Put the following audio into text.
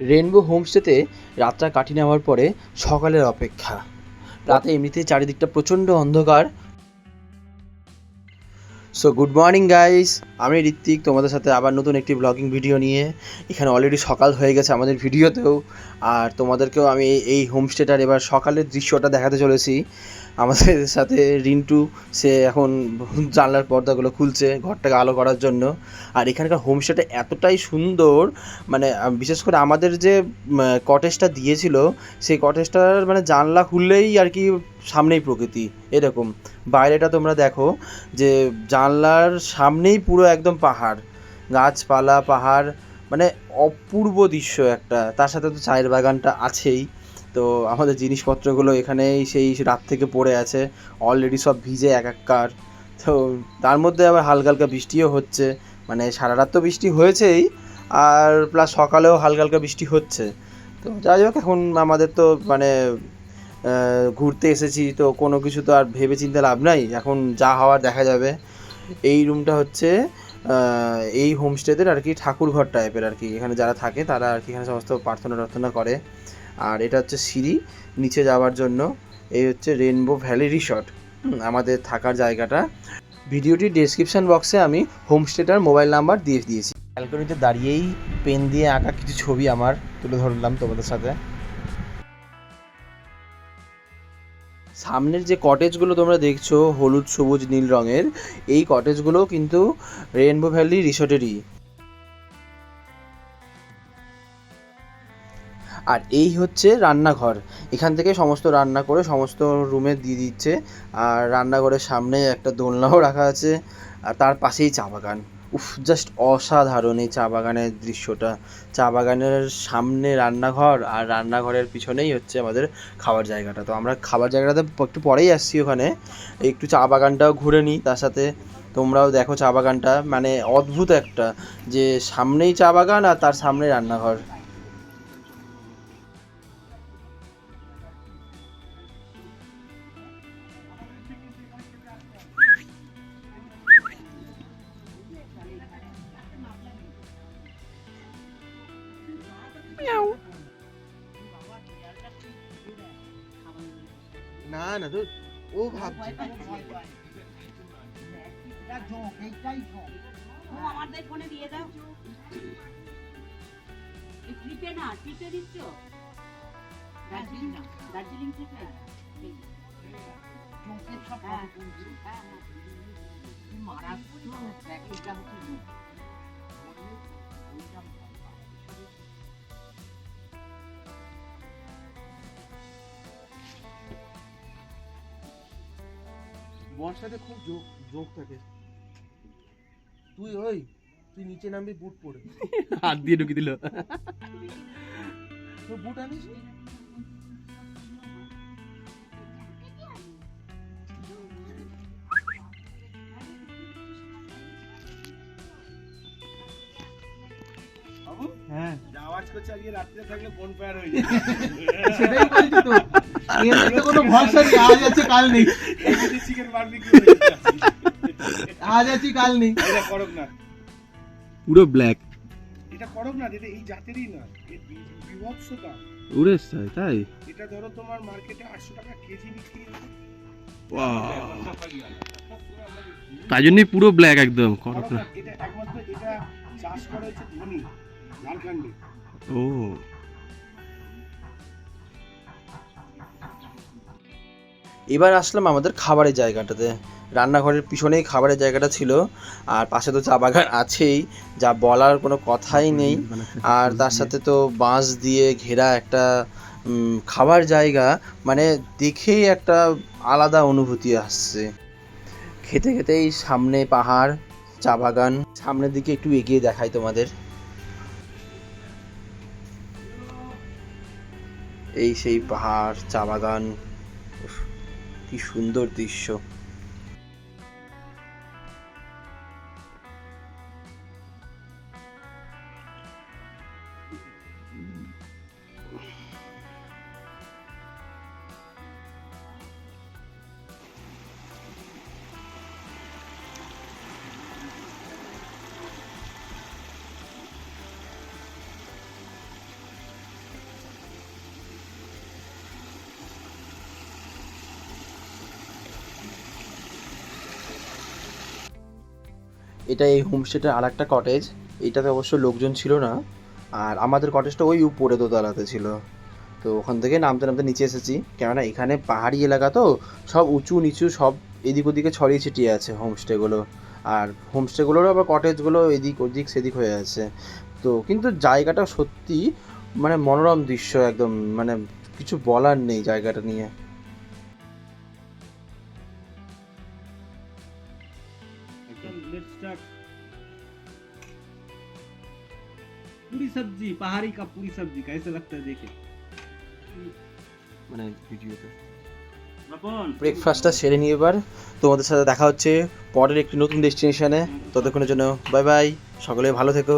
Rainbow হোমস্টেতে রাতটা কাটিয়ে নেওয়ার পরে সকালের অপেক্ষা। রাতে এমনিতেই চারিদিকটা প্রচণ্ড অন্ধকার। সো গুড মর্নিং গাইস আমি ঋত্বিক, তোমাদের সাথে আবার নতুন একটি ব্লগিং ভিডিও নিয়ে। এখানে অলরেডি সকাল হয়ে গেছে আমাদের ভিডিওতেও আর তোমাদেরকেও আমি এই হোমস্টেটার এবার সকালের দৃশ্যটা দেখাতে চলেছি। আমাদের সাথে রিন্টু, সে এখন জানলার পর্দাগুলো খুলছে ঘরটাকে আলো করার জন্য। আর এখানকার হোমস্টেটা এতটাই সুন্দর মানে বিশেষ করে আমাদের যে কটেজটা দিয়েছিল, সেই কটেজটার মানে জানলা খুললেই আর কি সামনেই প্রকৃতি, এরকম। বাইরেটা তোমরা দেখো যে, জানলার সামনেই পুরো একদম পাহাড়, গাছপালা, পাহাড় মানে অপূর্ব দৃশ্য একটা। তার সাথে তো চায়ের বাগানটা আছেই। তো আমাদের জিনিসপত্রগুলো এখানেই সেই রাত থেকে পড়ে আছে। অলরেডি সব ভিজে এক এককার। তো তার মধ্যে আবার হালকা হালকা বৃষ্টিও হচ্ছে। মানে সারা রাত তো বৃষ্টি হয়েছেই, আর প্লাস সকালেও হালকা হালকা বৃষ্টি হচ্ছে। তো যাই হোক, এখন আমাদের তো মানে ঘুরতে এসেছি, তো কোনো কিছু তো আর ভেবে চিন্তে লাভ নাই। এখন যা হওয়ার দেখা যাবে। এই রুমটা হচ্ছে এই হোমস্টেদের আর কি ঠাকুর ঘর টাইপের আর কি। এখানে যারা থাকে তারা আর কি এখানে সমস্ত প্রার্থনা টার্থনা করে। আর এটা হচ্ছে সিঁড়ি নিচে যাওয়ার জন্য। এই হচ্ছে রেনবো ভ্যালি রিসর্ট আমাদের থাকার জায়গাটা। ভিডিওটি ডেসক্রিপশন বক্সে আমি হোমস্টেটার মোবাইল নাম্বার দিয়ে দিয়েছি। ব্যালকনিতে দাঁড়িয়েই পেন দিয়ে আঁকা কিছু ছবি আমার তুলে ধরলাম তোমাদের সাথে। সামনের যে কটেজগুলো তোমরা দেখছ, হলুদ, সবুজ, নীল রঙের, এই কটেজগুলো কিন্তু রেনবো ভ্যালি রিসর্টেরই আর এই হচ্ছে রান্নাঘর। এখান থেকে সমস্ত রান্না করে সমস্ত রুমে দিয়ে দিচ্ছে। আর রান্নাঘরের সামনে একটা দোলনাও রাখা আছে। আর তার পাশেই চা বাগান। উফ জাস্ট অসাধারণ এই চা বাগানের দৃশ্যটা। চা বাগানের সামনে রান্নাঘর আর রান্নাঘরের পিছনেই হচ্ছে আমাদের খাবার জায়গাটা। তো আমরা খাবার জায়গাটাতে একটু পরেই আসছি ওখানে। একটু চা বাগানটাও ঘুরে নিই তার সাথে। তোমরাও দেখো চা বাগানটা। মানে অদ্ভুত একটা যে সামনেই চা বাগান আর তার সামনে রান্নাঘর। না না তো ও ভাবছে। আমাদের ফোনে দিয়ে দাও ট্রিপে না ট্রিপে দিচ্ছ দার্জিলিং না দার্জিলিং ট্রিপে মারাত্মক প্যাকেজটা হচ্ছে বর্ষাতে খুব যোগ যোগ থাকে। তুই ওই তুই নিচে নামবি বুট পরে হাত দিয়ে ঢুকি দিল। বুট আনিস হ্যাঁ। যা আওয়াজ করছে আজকে রাত্রে থাকলে ফোন হয়ে সেটাই বলছি তো। এর কোনো ভরসা নেই আজ আছে কাল নেই। আজ আছি কাল নেই। এটা করক না। পুরো ব্ল্যাক এটা করক না এটা এই জাতেরই না। এর বি- বিভৎস দাম উড়ে তাই? এটা ধরো তোমার মার্কেটে আটশো টাকা কেজি বিক্রি তাই জন্যই পুরো ব্ল্যাক একদম করক না, এটা একমাত্র এটা চাষ করা হচ্ছে ধনী ঝাড়খণ্ডে। ও। এবার আসলাম আমাদের খাবারের জায়গাটাতে। রান্নাঘরের পিছনেই খাবারের জায়গাটা ছিল আর পাশে তো চা বাগান আছেই যা বলার কোনো কথাই নেই। আর তার সাথে তো বাঁশ দিয়ে ঘেরা একটা খাবার জায়গা মানে দেখেই একটা আলাদা অনুভূতি আসছে। খেতে খেতেই সামনে পাহাড় চা বাগান সামনের দিকে একটু এগিয়ে দেখাই তোমাদের। এই সেই পাহাড় চা বাগান কি সুন্দর দৃশ্য। এটা এই হোমস্টেটার আর একটা কটেজ এইটাতে অবশ্য লোকজন ছিল না। আর আমাদের কটেজটা ওই উপরে দোতলাতে ছিল। তো ওখান থেকে নামতে নামতে নিচে এসেছি। কেননা এখানে পাহাড়ি এলাকা তো, সব উঁচু নিচু সব এদিক ওদিকে ছড়িয়ে ছিটিয়ে আছে হোমস্টেগুলো আর হোমস্টেগুলোরও আবার কটেজগুলো এদিক ওদিক সেদিক হয়ে আছে। তো কিন্তু জায়গাটা সত্যি মানে মনোরম দৃশ্য একদম মানে কিছু বলার নেই জায়গাটা নিয়ে। लेट्स स्टार्ट पूरी सब्जी पहाड़ी का पूरी सब्जी कैसे लगता है देखे মানে ভিডিওতে अपन ব্রেকফাস্টটা সেরে নিয়ে এবার তোমাদের সাথে দেখা হচ্ছে পরের একটি নতুন ডেস্টিনেশনে ততক্ষণের জন্য বাই বাই সকলে ভালো থেকো